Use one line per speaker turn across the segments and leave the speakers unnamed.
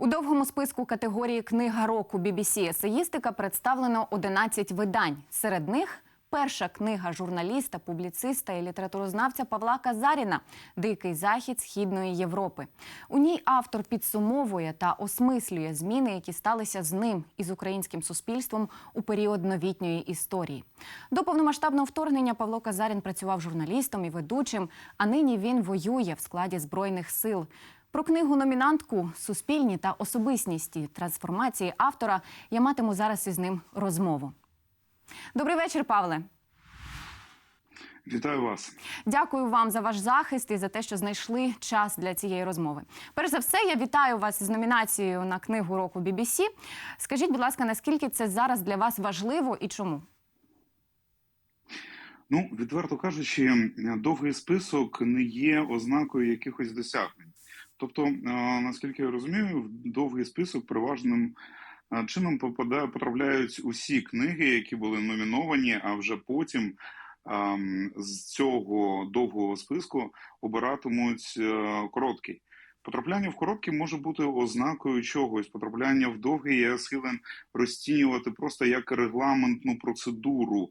У довгому списку категорії Книга року BBC есеїстика представлено 11 видань. Серед них перша книга журналіста, публіциста і літературознавця Павла Казаріна Дикий захід Східної Європи. У ній автор підсумовує та осмислює зміни, які сталися з ним і з українським суспільством у період новітньої історії. До повномасштабного вторгнення Павло Казарін працював журналістом і ведучим, а нині він воює в складі збройних сил. Про книгу номінантку Суспільні та особистісні трансформації автора я матиму зараз із ним розмову. Добрий вечір, Павле.
Вітаю вас.
Дякую вам за ваш захист і за те, що знайшли час для цієї розмови. Перш за все, я вітаю вас з номінацією на книгу року BBC. Скажіть, будь ласка, наскільки це зараз для вас важливо і чому?
Ну, відверто кажучи, довгий список не є ознакою якихось досягнень. Тобто, е, наскільки я розумію, в довгий список переважним е, чином попадає, потрапляють усі книги, які були номіновані, а вже потім ем, з цього довгого списку обиратимуть е, короткий. Потрапляння в короткий може бути ознакою чогось. Потрапляння в довгий я схилен розцінювати просто як регламентну процедуру,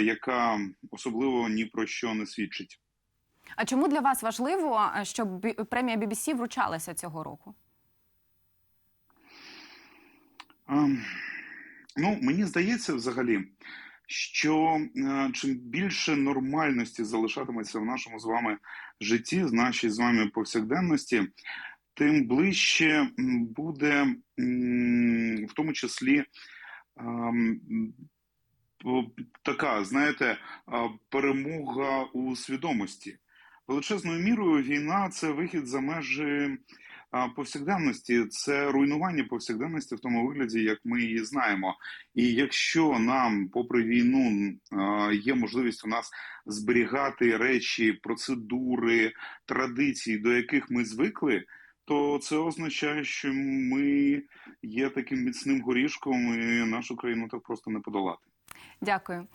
яка особливо ні про що не свідчить.
А чому для вас важливо, е, щоб премія BBC вручалася цього року?
Ем, Ну, мені здається, взагалі, що е, чим більше нормальності залишатиметься в нашому з вами житті, в нашій з вами повсякденності, тим ближче буде, в тому числі, ем, така, знаєте, перемога у свідомості. Величезною мірою війна це вихід за межі повсякденності, це руйнування повсякденності в тому вигляді, як ми її знаємо. І якщо нам, попри війну, є можливість у нас зберігати речі, процедури, традиції, до яких ми звикли, то це означає, що ми є таким міцним горішком, і нашу країну так просто не подолати.
Дякую.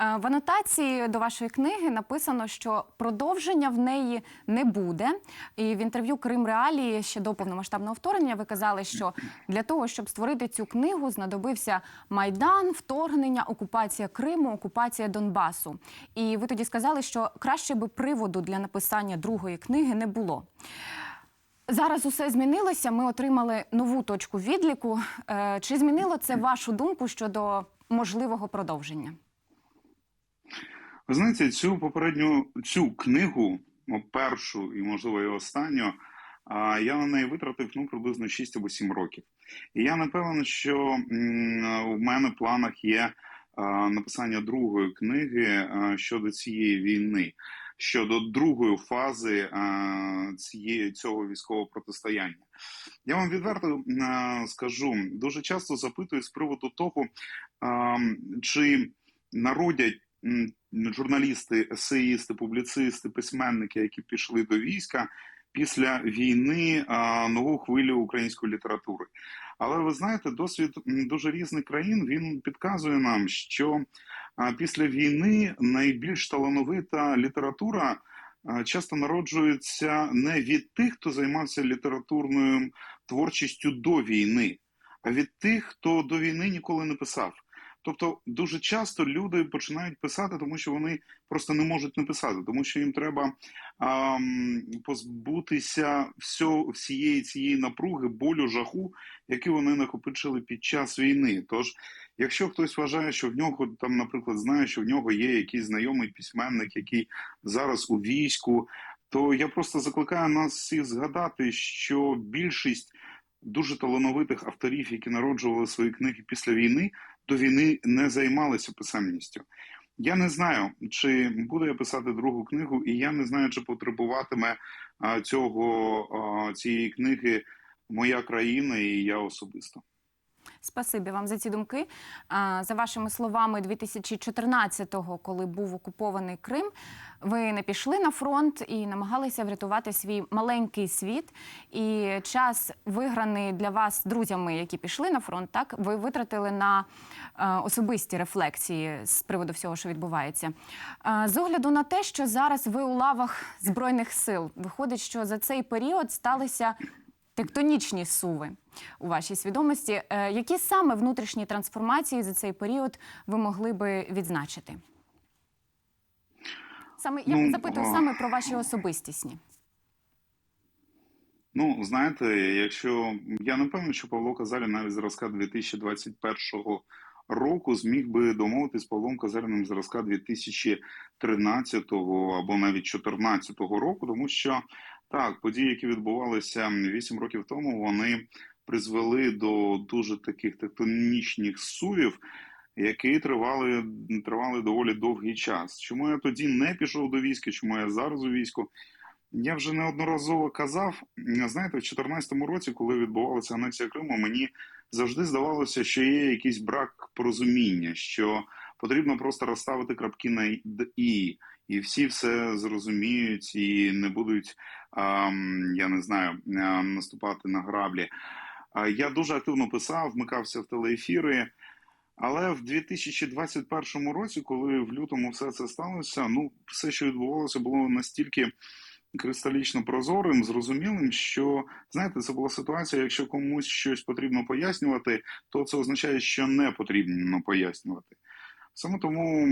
Е, В анотації до вашої книги написано, що продовження в неї не буде. І в інтерв'ю Крим Реалії ще до повномасштабного вторгнення ви казали, що для того, щоб створити цю книгу, знадобився майдан, вторгнення, окупація Криму, окупація Донбасу. І ви тоді сказали, що краще би приводу для написання другої книги не було. Зараз усе змінилося. Ми отримали нову точку відліку. Е, Чи змінило це вашу думку щодо можливого продовження?
Ви знаєте, цю попередню цю книгу, ну, першу і можливо і останню, я на неї витратив ну приблизно 6 або 7 років. І я напевно, що в мене в планах є написання другої книги щодо цієї війни, щодо другої фази цієї цього військового протистояння. Я вам відверто скажу, дуже часто запитую з приводу того, чи народять журналісти, есеїсти, публіцисти, письменники, які пішли до війська після війни а, нову хвилю української літератури. Але ви знаєте, досвід дуже різних країн він підказує нам, що після війни найбільш талановита література часто народжується не від тих, хто займався літературною творчістю до війни, а від тих, хто до війни ніколи не писав. Тобто дуже часто люди починають писати, тому що вони просто не можуть не писати, тому що їм треба ам, позбутися всього, всієї цієї напруги, болю, жаху, які вони накопичили під час війни. Тож, якщо хтось вважає, що в нього там, наприклад, знає, що в нього є якийсь знайомий письменник, який зараз у війську, то я просто закликаю нас всіх згадати, що більшість дуже талановитих авторів, які народжували свої книги після війни, до війни не займалися писемністю. Я не знаю, чи буду я писати другу книгу, і я не знаю, чи потребуватиме цього цієї книги моя країна і я особисто.
Спасибі вам за ці думки. За вашими словами, 2014-го, коли був окупований Крим, ви не пішли на фронт і намагалися врятувати свій маленький світ. І час, виграний для вас друзями, які пішли на фронт, так ви витратили на е, особисті рефлексії з приводу всього, що відбувається. З огляду на те, що зараз ви у лавах збройних сил, виходить, що за цей період сталися тектонічні суви у вашій свідомості. Е, Які саме внутрішні трансформації за цей період ви могли би відзначити? Саме я
Ну,
запитую саме про ваші особистісні.
Ну, знаєте, якщо я не певний, що Павло Казарін навіть зразка 2021 року зміг би домовитись з Павлом Казаріним зразка 2013 або навіть 2014 року, тому що так, події, які відбувалися 8 років тому, вони призвели до дуже таких тектонічних сувів, які тривали, тривали доволі довгий час. Чому я тоді не пішов до війська, чому я зараз у війську? Я вже неодноразово казав, знаєте, в 2014 році, коли відбувалася анексія Криму, мені завжди здавалося, що є якийсь брак порозуміння, що потрібно просто розставити крапки на і, і всі все зрозуміють і не будуть, я не знаю, наступати на граблі. Я дуже активно писав, вмикався в телеефіри. Але в 2021 році, коли в лютому все це сталося, ну все, що відбувалося, було настільки кристалічно прозорим, зрозумілим, що знаєте, це була ситуація. Якщо комусь щось потрібно пояснювати, то це означає, що не потрібно пояснювати. Саме тому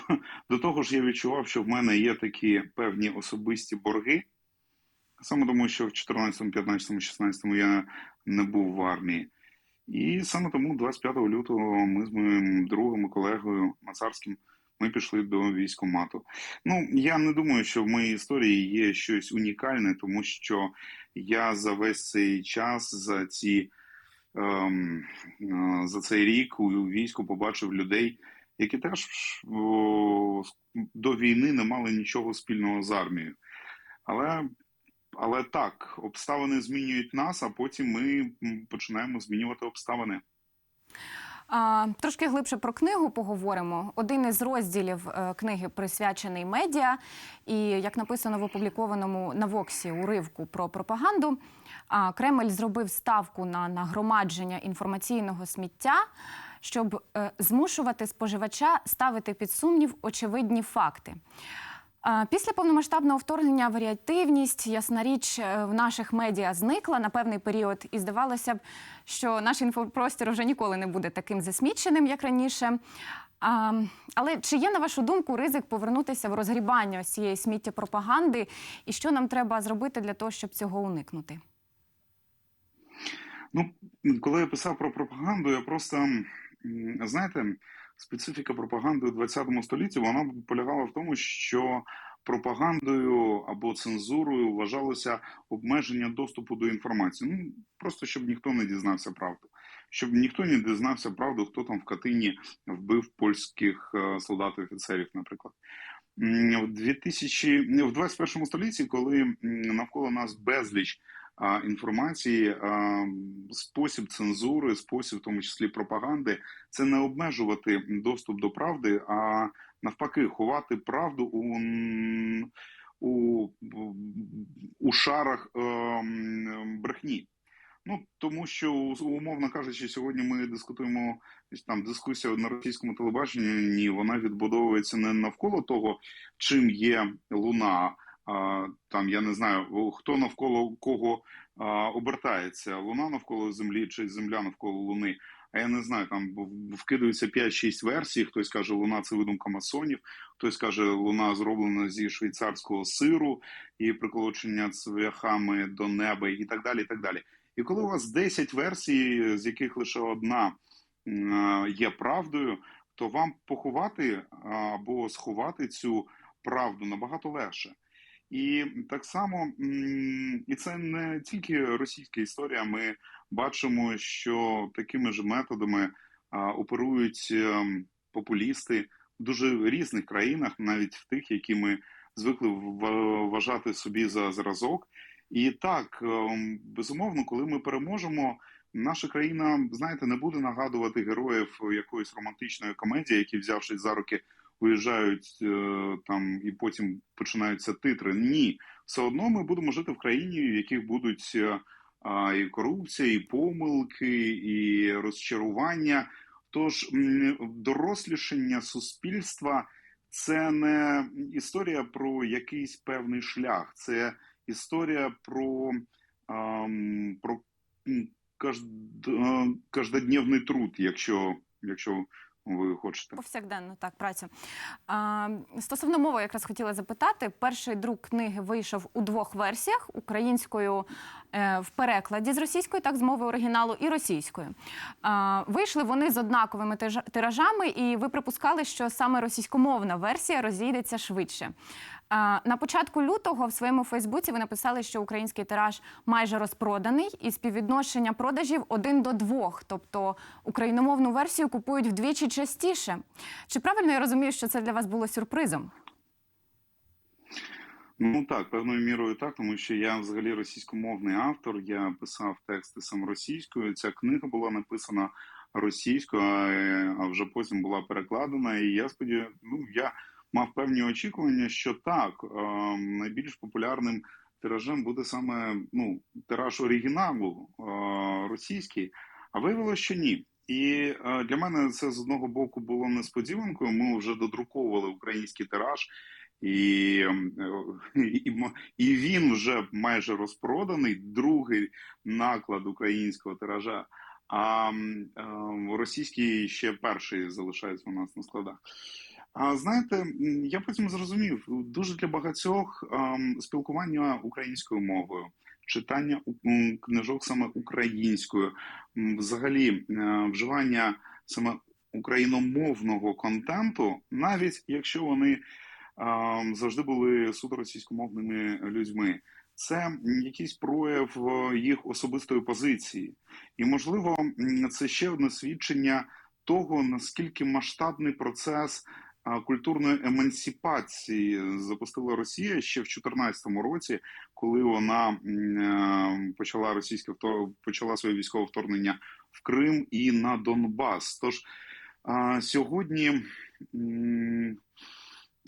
до того ж я відчував, що в мене є такі певні особисті борги. Саме тому, що в 14, 15, 16 я не був в армії. І саме тому 25 лютого ми з моїм другом і колегою Мацарським ми пішли до військкомату. Ну я не думаю, що в моїй історії є щось унікальне, тому що я за весь цей час, за ці ем, е, за цей рік у війську побачив людей, які теж до війни не мали нічого спільного з армією. Але але так, обставини змінюють нас, а потім ми починаємо змінювати обставини.
А, трошки глибше про книгу поговоримо. Один із розділів е, книги присвячений медіа, і як написано в опублікованому на Воксі уривку про пропаганду, Кремль зробив ставку на нагромадження інформаційного сміття, щоб е, змушувати споживача ставити під сумнів очевидні факти. Після повномасштабного вторгнення варіативність, ясна річ, е, в наших медіа зникла на певний період, і здавалося б, що наш інфопростір вже ніколи не буде таким засміченим, як раніше. Але чи є, на вашу думку, ризик повернутися в розгрібання цієї сміттєпропаганди? І що нам треба зробити для того, щоб цього уникнути?
Ну, коли я писав про пропаганду, я просто знаєте, специфіка пропаганди у 20 столітті вона полягала в тому, що пропагандою або цензурою вважалося обмеження доступу до інформації. Ну просто щоб ніхто не дізнався правду, щоб ніхто не дізнався правду, хто там в Катині вбив польських е, солдат і офіцерів, наприклад. В 2000, в 21 столітті, коли навколо нас безліч інформації, спосіб цензури, спосіб, в тому числі пропаганди, це не обмежувати доступ до правди, а навпаки, ховати правду у, у, у шарах ем, брехні. Ну тому що умовно кажучи, сьогодні ми дискутуємо там дискусія на російському телебаченні. Ні, вона відбудовується не навколо того, чим є луна. Там я не знаю, хто навколо кого обертається луна навколо землі чи земля навколо луни. А я не знаю, там вкидаються 5-6 версій. Хтось каже, луна це видумка масонів, хтось каже, луна зроблена зі швейцарського сиру і приколочення цвяхами до неба, і так далі. І так далі. І коли у вас 10 версій, з яких лише одна є правдою, то вам поховати або сховати цю правду набагато легше. І так само, і це не тільки російська історія. Ми бачимо, що такими ж методами оперують ем, популісти в дуже різних країнах, навіть в тих, які ми звикли вважати собі за зразок. І так, ем, безумовно, коли ми переможемо, наша країна, знаєте, не буде нагадувати героїв якоїсь романтичної комедії, які, взявшись за руки, виїжджають е, там і потім починаються титри. Ні, все одно ми будемо жити в країні, в яких будуть е, і корупція, і помилки, і розчарування. Тож м, дорослішання суспільства це не історія про якийсь певний шлях, це історія про ам, про кажд- е, каждодневний труд, якщо, якщо ви хочете.
Повсякденно так працю. А, стосовно мови, якраз хотіла запитати. Перший друк книги вийшов у двох версіях: українською е, в перекладі з російської, так з мови оригіналу, і російською. А, вийшли вони з однаковими тиражами, і ви припускали, що саме російськомовна версія розійдеться швидше. На початку лютого в своєму Фейсбуці ви написали, що український тираж майже розпроданий, і співвідношення продажів один до двох. Тобто україномовну версію купують вдвічі частіше. Чи правильно я розумію, що це для вас було сюрпризом?
Ну так, певною мірою так, тому що я взагалі російськомовний автор. Я писав тексти сам російською. Ця книга була написана російською, а, е, вже потім була перекладена. І я сподіваюся, ну я мав певні очікування, що так е, найбільш популярним тиражем буде саме ну тираж оригіналу е, російський, а виявилося, що ні. І е, для мене це з одного боку було несподіванкою. Ми вже додруковували український тираж. І, ем, і, і він вже майже розпроданий, другий наклад українського тиража. А російський ще перший залишається у нас на складах. А знаєте, я потім зрозумів, дуже для багатьох спілкування українською мовою, читання книжок саме українською, взагалі е, вживання саме україномовного контенту, навіть якщо вони завжди були суто російськомовними людьми. Це якийсь прояв е, їх особистої позиції, і можливо, це ще одне свідчення того, наскільки масштабний процес культурної емансипації запустила Росія ще в 2014 році, коли вона е, почала російське почала своє військове вторгнення в Крим і на Донбас. Тож сьогодні.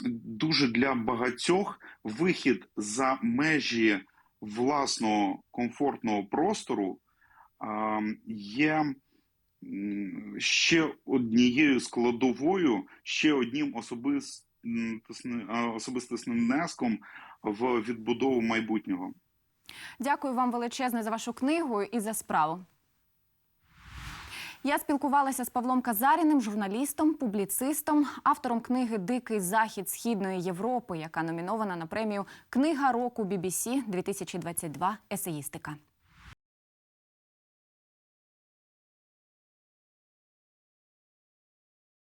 дуже для багатьох вихід за межі власного комфортного простору є ще однією складовою, ще одним особистісним внеском в відбудову майбутнього.
Дякую вам величезне за вашу книгу і за справу. Я спілкувалася з Павлом Казаріним, журналістом, публіцистом, автором книги Дикий захід Східної Європи, яка номінована на премію Книга року BBC 2022 Есеїстика.